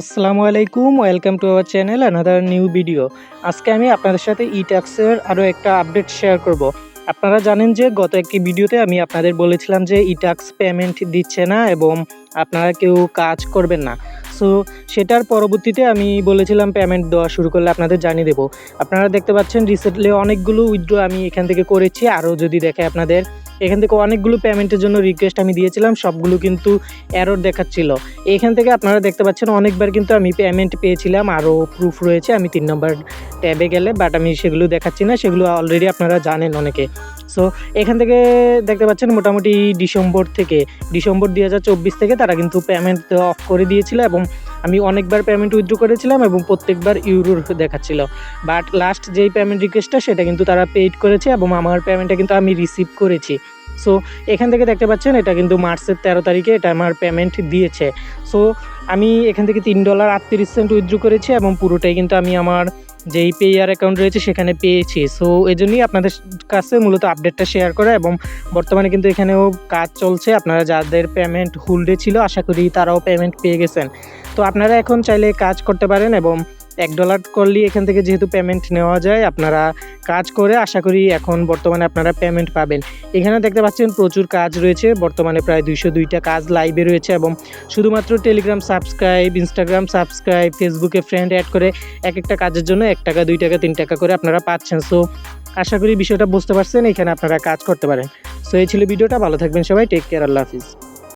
আসসালামু আলাইকুম, welcome to our channel another new video আজকে আমি আপনাদের সাথে ই ট্যাক্সের আরও একটা আপডেট শেয়ার করব। আপনারা জানেন যে গত একটি ভিডিওতে আমি আপনাদের বলেছিলাম যে ই ট্যাক্স পেমেন্ট দিচ্ছে না এবং আপনারা কেউ কাজ করবেন না। সো সেটার পরবর্তীতে আমি বলেছিলাম পেমেন্ট দেওয়া শুরু করলে আপনাদের জানিয়ে দেবো। আপনারা দেখতে পাচ্ছেন রিসেন্টলি অনেকগুলো উইথড্র আমি এখান থেকে করেছি। আরও যদি দেখে আপনাদের এখান থেকে অনেকগুলো পেমেন্টের জন্য রিকোয়েস্ট আমি দিয়েছিলাম, সবগুলো কিন্তু অ্যারোর দেখাচ্ছিল। এখান থেকে আপনারা দেখতে পাচ্ছেন অনেকবার কিন্তু আমি পেমেন্ট পেয়েছিলাম, আরও প্রুফ রয়েছে, আমি তিন নম্বর ট্যাবে গেলে বাট আমি সেগুলো দেখাচ্ছি না, সেগুলো অলরেডি আপনারা জানেন অনেকে। সো এখান থেকে দেখতে পাচ্ছেন মোটামুটি ডিসেম্বর থেকে, ডিসেম্বর দু হাজার চব্বিশ থেকে তারা কিন্তু পেমেন্ট অফ করে দিয়েছিল এবং আমি অনেকবার পেমেন্ট উইথড্র করেছিলাম এবং প্রত্যেকবার ইউরোর দেখাচ্ছিল। বাট লাস্ট যেই পেমেন্ট রিকোয়েস্টটা সেটা কিন্তু তারা পেইড করেছে এবং আমার পেমেন্টটা কিন্তু আমি রিসিভ করেছি। সো এখান থেকে দেখতে পাচ্ছেন, এটা কিন্তু মার্চের তেরো তারিখে এটা আমার পেমেন্ট দিয়েছে। সো আমি এখান থেকে তিন ডলার আটত্রিশ সেন্ট উইথড্র করেছি এবং পুরোটাই কিন্তু আমি আমার যেই পেয়ার অ্যাকাউন্ট রয়েছে, সেখানে পেয়েছি। সো এই জন্যই আপনাদের কাছে মূলত আপডেটটা শেয়ার করা এবং বর্তমানে কিন্তু এখানেও কাজ চলছে। আপনারা যাদের পেমেন্ট হোল্ডে ছিল, আশা করি তারাও পেমেন্ট পেয়ে গেছেন। তো আপনারা এখন চাইলে কাজ করতে পারেন এবং এক ডলার করলেই এখান থেকে যেহেতু পেমেন্ট নেওয়া যায়, আপনারা কাজ করে আশা করি এখন বর্তমানে আপনারা পেমেন্ট পাবেন। এখানে দেখতে পাচ্ছেন প্রচুর কাজ রয়েছে, বর্তমানে প্রায় দুইশো দুইটা কাজ লাইভে রয়েছে এবং শুধুমাত্র টেলিগ্রাম সাবস্ক্রাইব ইনস্টাগ্রাম সাবস্ক্রাইব ফেসবুকে ফ্রেন্ড অ্যাড করে এক একটা কাজের জন্য এক টাকা, দুই টাকা, তিন টাকা করে আপনারা পাচ্ছেন। সো আশা করি বিষয়টা বুঝতে পারছেন, এখানে আপনারা কাজ করতে পারেন। সো এই ছিল ভিডিওটা, ভালো থাকবেন সবাই টেক কেয়ার আল্লাহ হাফিজ।